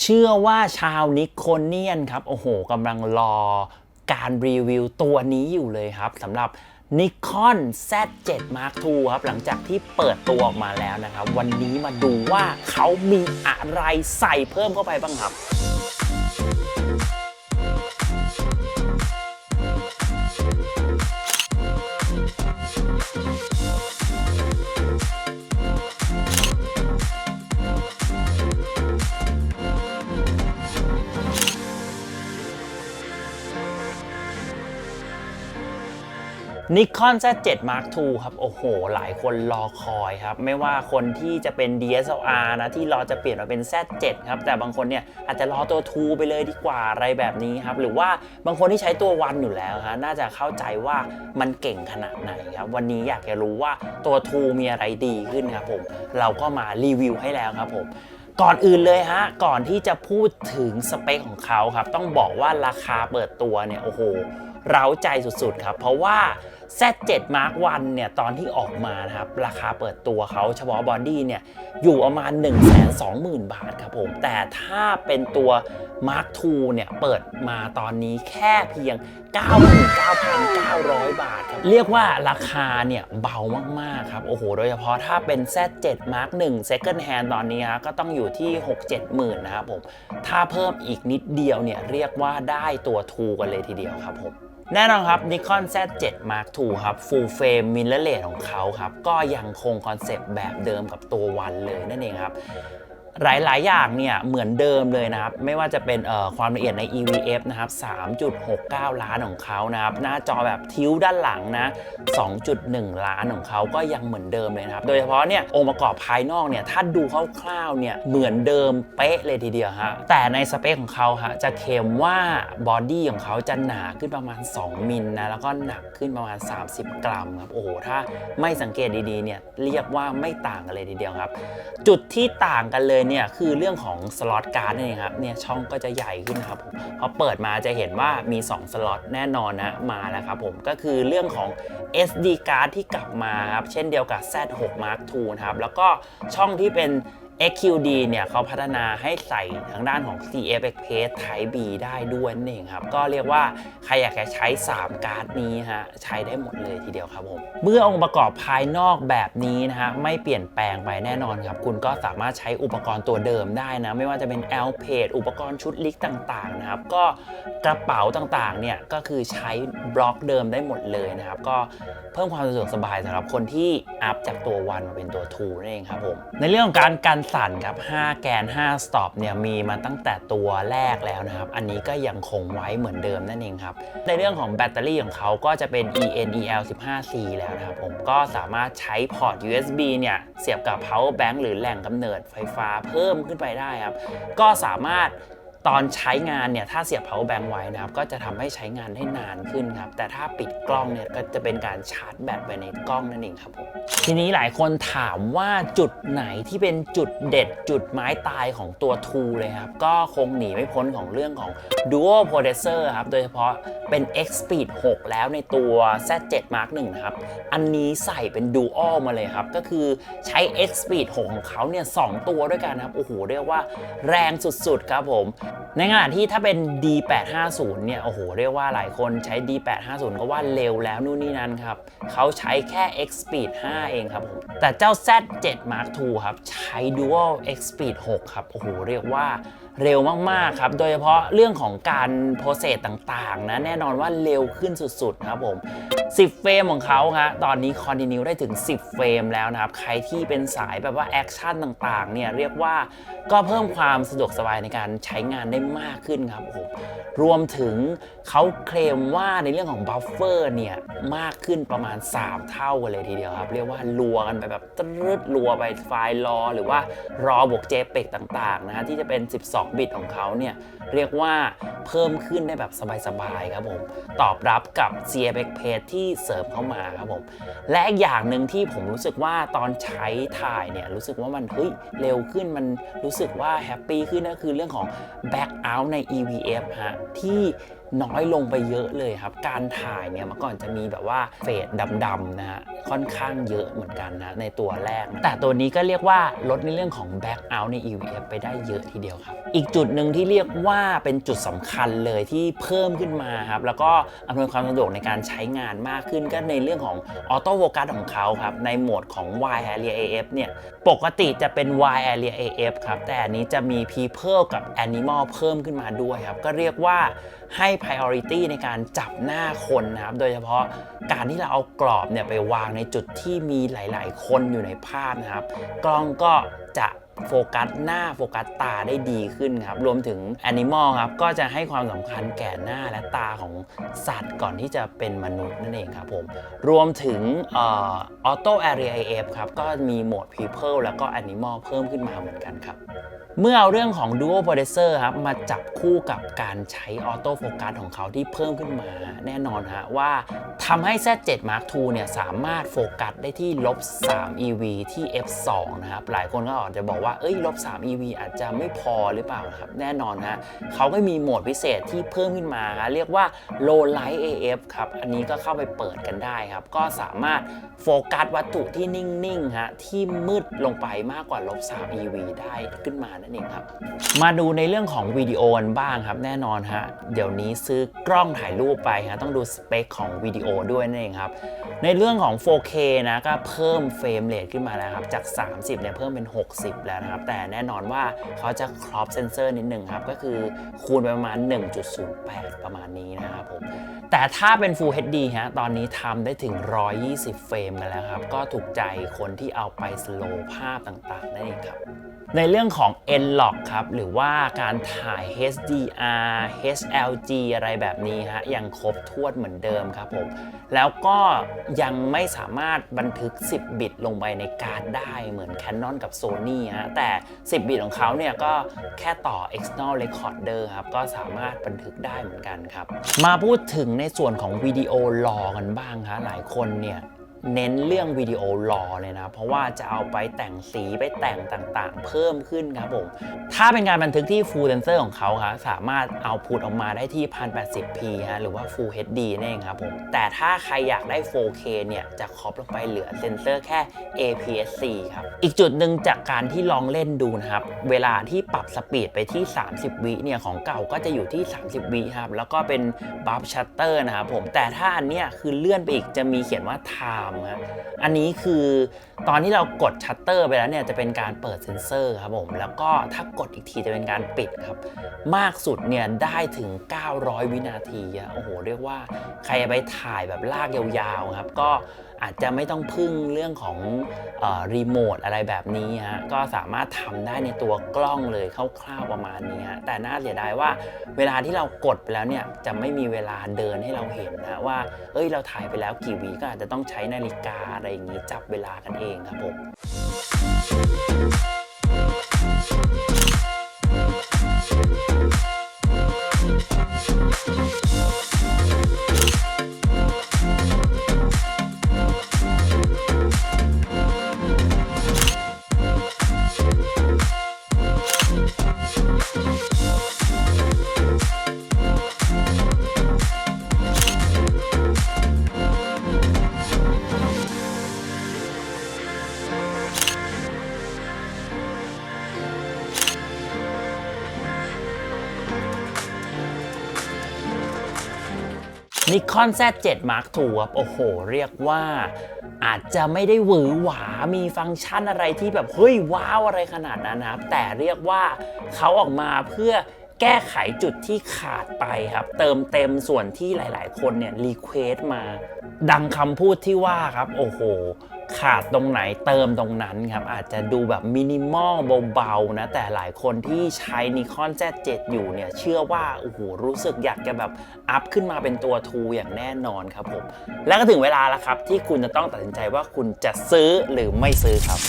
เชื่อว่าชาวนิโคเนียนครับ โอ้โหกำลังรอการรีวิวตัวนี้อยู่เลยครับสำหรับ Nikon Z7 Mark II ครับ หลังจากที่เปิดตัวออกมาแล้วนะครับ วันนี้มาดูว่าเขามีอะไรใส่เพิ่มเข้าไปบ้างครับ Nikon Z7 Mark II ครับ โอ้โห หลายคนรอคอยครับ ไม่ว่าคนที่จะเป็น DSLR นะ ที่รอจะเปลี่ยนมาเป็น Z7 ครับ แต่บางคนเนี่ยอาจจะรอตัว 2 ไปเลยดีกว่าอะไรแบบนี้ครับ หรือว่าบางคนที่ใช้ตัว1อยู่แล้วฮะน่าจะเข้าใจว่ามันเก่งขนาดไหนครับ วันนี้อยากจะรู้ว่าตัว 2 มีอะไรดีขึ้นครับผม เราก็มารีวิวให้แล้วครับผมก่อนอื่นเลยฮะ ก่อนที่จะพูดถึงสเปคของเขาครับ ต้องบอกว่าราคาเปิดตัวเนี่ย โอ้โห เร้าใจสุดๆครับ เพราะว่า Z7 Mark 1เนี่ยตอนที่ออกมานะครับราคาเปิดตัวเขาเฉพาะบอดี้เนี่ยอยู่ประมาณ 1 2 0 0 0 0 บาทครับผม แต่ถ้าเป็นตัว Mark II เนี่ยเปิดมาตอนนี้แค่เพียง 99,900 บาทครับ เรียกว่าราคาเนี่ยเบามาก ๆ ครับ โอ้โห โดยเฉพาะถ้าเป็น Z7 Mark 1 Second Hand ตอนนี้ฮะก็ต้องอยู่ที่ 6-7หมื่นนะครับผม ถ้าเพิ่มอีกนิดเดียวเนี่ยเรียกว่าได้ตัว2กันเลยทีเดียวครับผม แน่นอนครับ Nikon Z7 Mark II ครับ Full Frame Mirrorless ของเขาครับ ก็ยังคงคอนเซปต์แบบเดิมกับตัววันเลยนั่นเองครับ หลาย ๆ อย่างเนี่ยเหมือนเดิมเลยนะครับ ไม่ว่าจะเป็นความละเอียดใน EVF นะครับ 3.69 ล้านของเขานะครับ หน้าจอแบบทิวด้านหลังนะ 2.1 ล้านของเขาก็ยังเหมือนเดิมเลยนะครับ โดยเฉพาะเนี่ยองค์ประกอบภายนอกเนี่ยถ้าดูคร่าวๆเนี่ยเหมือนเดิมเป๊ะเลยทีเดียวฮะ แต่ในสเปคของเขาฮะจะเคลมว่าบอดี้ของเขาจะหนาขึ้นประมาณ 2 มิลนะแล้วก็หนักขึ้นประมาณ 30 กรัมครับโอ้โหถ้าไม่สังเกตดีๆเนี่ยเรียกว่าไม่ต่างกันเลยทีเดียวครับ จุดที่ต่างกันเลยเนี่ยคือเรื่องของสล็อตการ์ดนี่ครับเนี่ยช่องก็จะใหญ่ขึ้นครับผมพอเปิดมาจะเห็นว่ามี 2 สล็อตแน่นอนนะมาแล้วครับผมก็คือเรื่องของ SD card ที่กลับมาครับเช่นเดียวกับ Z6 Mark II นะครับแล้วก็ช่องที่เป็น XQD เนี่ยเขาพัฒนาให้ใส่ทางด้านของ CF Express Type B ได้ด้วยนั่นเองครับ ก็เรียกว่าใครอยากจะใช้ 3 การ์ดนี้ฮะใช้ได้หมดเลยทีเดียวครับผม เมื่อองค์ประกอบภายนอกแบบนี้นะฮะไม่เปลี่ยนแปลงไปแน่นอนครับ คุณก็สามารถใช้อุปกรณ์ตัวเดิมได้นะ ไม่ว่าจะเป็น L p a d อุปกรณ์ชุดลิกต่างๆนะครับ ก็กระเป๋าต่างๆเนี่ยก็คือใช้บล็อกเดิมได้หมดเลยนะครับ ก็เพิ่มความสะดวกสบายสำหรับคนที่อัพจากตัว1มาเป็นตัว2นั่นเองครับผมในเรื่องของการกันสั่นครับ 5 แกน 5 สต็อปเนี่ยมีมาตั้งแต่ตัวแรกแล้วนะครับ อันนี้ก็ยังคงไว้เหมือนเดิมนั่นเองครับ ในเรื่องของแบตเตอรี่ของเขาก็จะเป็น ENEL 15C แล้วนะครับผมก็สามารถใช้พอร์ต USB เนี่ยเสียบกับ power bank หรือแหล่งกำเนิดไฟฟ้าเพิ่มขึ้นไปได้ครับ ก็สามารถ ตอนใช้งานเนี่ยถ้าเสียบ power bank ไว้นะครับก็จะทำให้ใช้งานได้นานขึ้นครับแต่ถ้าปิดกล้องเนี่ยก็จะเป็นการชาร์จแบตไว้ในกล้องนั่นเองครับผมทีนี้หลายคนถามว่าจุดไหนที่เป็นจุดเด็ดจุดไม้ตายของตัว2เลยครับก็คงหนีไม่พ้นของเรื่องของ dual processor ครับโดยเฉพาะเป็น X Speed 6 แล้วในตัว Z7 Mark 1นะครับอันนี้ใส่เป็น dual มาเลยครับก็คือใช้ X Speed 6 ของเขาเนี่ยสตัวด้วยกันครับโอ้โหเรียกว่าแรงสุดๆครับผมในขณะที่ถ้าเป็น D850 เนี่ย โอ้โห เรียกว่าหลายคนใช้ D850 ก็ว่าเร็วแล้วนู่นนี่นั่นครับ เขาใช้แค่ X Speed 5 เองครับผมแต่เจ้า Z7 Mark II ครับ ใช้ Dual X Speed 6 ครับ โอ้โห เรียกว่าเร็วมาก ๆ ครับ โดยเฉพาะเรื่องของการโปรเซสต่าง ๆ นะ แน่นอนว่าเร็วขึ้นสุด ๆ ครับผม 10 เฟรมของเขาฮะตอนนี้คอนติเนียได้ถึง 10 เฟรมแล้วนะครับ ใครที่เป็นสายแบบว่าแอคชั่นต่างๆเนี่ยเรียกว่าก็เพิ่มความสะดวกสบายในการใช้งานได้มากขึ้นครับผมรวมถึงเขาเคลมว่าในเรื่องของบัฟเฟอร์เนี่ยมากขึ้นประมาณ 3 เท่ากันเลยทีเดียวครับ เรียกว่ารัวกันไปแบบตรึดรัวไปไฟล์รอ หรือว่ารอบวก JPEG ต่างๆนะฮะที่จะเป็น 12 บิตของเขาเนี่ยเรียกว่าเพิ่มขึ้นได้แบบสบายๆครับผมตอบรับกับ CFX Page ที่เสิร์ฟเข้ามาครับผมและอีกอย่างหนึ่งที่ผมรู้สึกว่าตอนใช้ถ่ายเนี่ยรู้สึกว่ามันเฮ้ยเร็วขึ้นมันรู้สึกว่าแฮปปี้ขึ้นก็คือเรื่องของ Back Out ใน EVF ฮะที่ น้อยลงไปเยอะเลยครับ การถ่ายเนี่ยเมื่อก่อนจะมีแบบว่าเฟดดำๆนะฮะค่อนข้างเยอะเหมือนกันนะในตัวแรก แต่ตัวนี้ก็เรียกว่าลดในเรื่องของ back out ใน EVF ไปได้เยอะทีเดียวครับ อีกจุดหนึ่งที่เรียกว่าเป็นจุดสำคัญเลยที่เพิ่มขึ้นมาครับ แล้วก็อำนวยความสะดวกในการใช้งานมากขึ้นก็ในเรื่องของออโต้โฟกัสของเขาครับ ในโหมดของ Y Area AF เนี่ยปกติจะเป็น Y Area AF ครับ แต่อันนี้จะมี People กับ Animal เพิ่มขึ้นมาด้วยครับ ก็เรียกว่าให้ priority ในการจับหน้าคนนะครับ โดยเฉพาะการที่เราเอากรอบเนี่ยไปวางในจุดที่มีหลาย ๆ คนอยู่ในภาพนะครับ กล้องก็จะ โฟกัสหน้าโฟกัสตาได้ดีขึ้นครับ รวมถึง Animal ครับ ก็จะให้ความสำคัญแก่หน้าและตาของสัตว์ก่อนที่จะเป็นมนุษย์นั่นเองครับผม รวมถึงเออ Auto Area AF ครับ ก็มีโหมด People แล้วก็ Animal เพิ่มขึ้นมาเหมือนกันครับ เมื่อเอาเรื่องของ Dual Processor ครับ มาจับคู่กับการใช้ออโต้โฟกัสของเขาที่เพิ่มขึ้นมาแน่นอนฮะว่าทำให้ Z7 Mark II เนี่ยสามารถโฟกัสได้ที่ลบ 3 EV ที่ f2 นะครับ หลายคนก็อาจจะบอกว่าเอ้ยลบ3 EV อาจจะไม่พอหรือเปล่าครับแน่นอนฮะเขาก็มีโหมดพิเศษที่เพิ่มขึ้นมา เรียกว่า Low Light AF ครับอันนี้ก็เข้าไปเปิดกันได้ครับ ก็สามารถโฟกัสวัตถุที่นิ่งๆฮะที่มืดลงไปมากกว่าลบ3 EV ได้ขึ้นมานั่นเองครับ มาดูในเรื่องของวิดีโอกันบ้างครับแน่นอนฮะเดี๋ยวนี้ซื้อกล้องถ่ายรูปไปฮะต้องดูสเปคของวิดีโอด้วยนั่นเองครับในเรื่องของ 4K นะก็เพิ่มเฟรมเรทขึ้นมาแล้วครับจาก 30เนี่ยเพิ่มเป็น 60 แล้วนะครับ แต่แน่นอนว่าเขาจะครอปเซนเซอร์นิดหนึ่งครับ ก็คือคูณไปประมาณ 1.08 ประมาณนี้นะครับผม แต่ถ้าเป็น Full HD ฮะ ตอนนี้ทำได้ถึง 120 เฟรมกันแล้วครับ ก็ถูกใจคนที่เอาไปสโลว์ภาพต่างๆนั่นเองครับในเรื่องของ N-Log ครับ หรือว่าการถ่าย HDR HLG อะไรแบบนี้ฮะ ยังครบถ้วนเหมือนเดิมครับผม แล้วก็ยังไม่สามารถบันทึก 10 บิตลงไปในการ์ดได้เหมือน Canon กับ Sony ฮะ แต่ 10 บิตของเขาเนี่ยก็แค่ต่อ external recorder ครับ ก็สามารถบันทึกได้เหมือนกันครับ มาพูดถึงในส่วนของวิดีโอรอกันบ้างครับหลายคนเนี่ย เน้นเรื่องวิดีโอรอเลยนะ เพราะว่าจะเอาไปแต่งสีไปแต่งต่างๆ เพิ่มขึ้นครับผม ถ้าเป็นการบันทึกที่ Full Sensor ของเขาครับสามารถเอาพุทออกมาได้ที่ 1080p ฮะหรือว่า Full HD นั่นเองครับผม แต่ถ้าใครอยากได้ 4K เนี่ย จะครอปลงไปเหลือเซนเซอร์แค่ APS-C ครับ อีกจุดหนึ่งจากการที่ลองเล่นดูนะครับ เวลาที่ปรับสปีดไปที่ 30 วิเนี่ย ของเก่าก็จะอยู่ที่ 30 วิครับ แล้วก็เป็นบัฟชัตเตอร์นะครับผม แต่ถ้าอันเนี้ยคือเลื่อนไปอีกจะมีเขียนว่า time ฮะอันนี้คือตอนที่เรากดชัตเตอร์ไปแล้วเนี่ยจะเป็นการเปิดเซ็นเซอร์ครับผมแล้วก็ถ้ากดอีกทีจะเป็นการปิดครับ มากสุดเนี่ยได้ถึง 900 วินาทีอะโอ้โหเรียกว่าใครไปถ่ายแบบลากยาวๆครับก็ อาจจะไม่ต้องพึ่งเรื่องของรีโมทอะไรแบบนี้ฮะก็สามารถทำได้ในตัวกล้องเลยคร่าวๆประมาณนี้ฮะแต่น่าเสียดายว่าเวลาที่เรากดไปแล้วเนี่ยจะไม่มีเวลาเดินให้เราเห็นนะว่า เอ้ยเราถ่ายไปแล้วกี่วิก็อาจจะต้องใช้นาฬิกาอะไรอย่างนี้จับเวลากันเองครับผม นิคอน Z7 Mark II ครับโอ้โห เรียกว่าอาจจะไม่ได้หวือหวา มีฟังก์ชันอะไรที่แบบ เฮ้ย ว้าว อะไรขนาดนั้นนะครับ แต่เรียกว่าเขาออกมาเพื่อแก้ไขจุดที่ขาดไปครับ เติมเต็มส่วนที่หลาย ๆ คนเนี่ยรีเควสมา ดังคำพูดที่ว่าครับ โอ้โห ขาดตรงไหนเติมตรงนั้นครับ อาจจะดูแบบมินิมอลเบาๆนะ แต่หลายคนที่ใช้นิคอน Z7 อยู่เนี่ยเชื่อว่า โอ้โห รู้สึกอยากจะแบบ อัพขึ้นมาเป็นตัว2อย่างแน่นอนครับผม แล้วก็ถึงเวลาแล้วครับ ที่คุณจะต้องตัดสินใจว่าคุณจะซื้อหรือไม่ซื้อครับ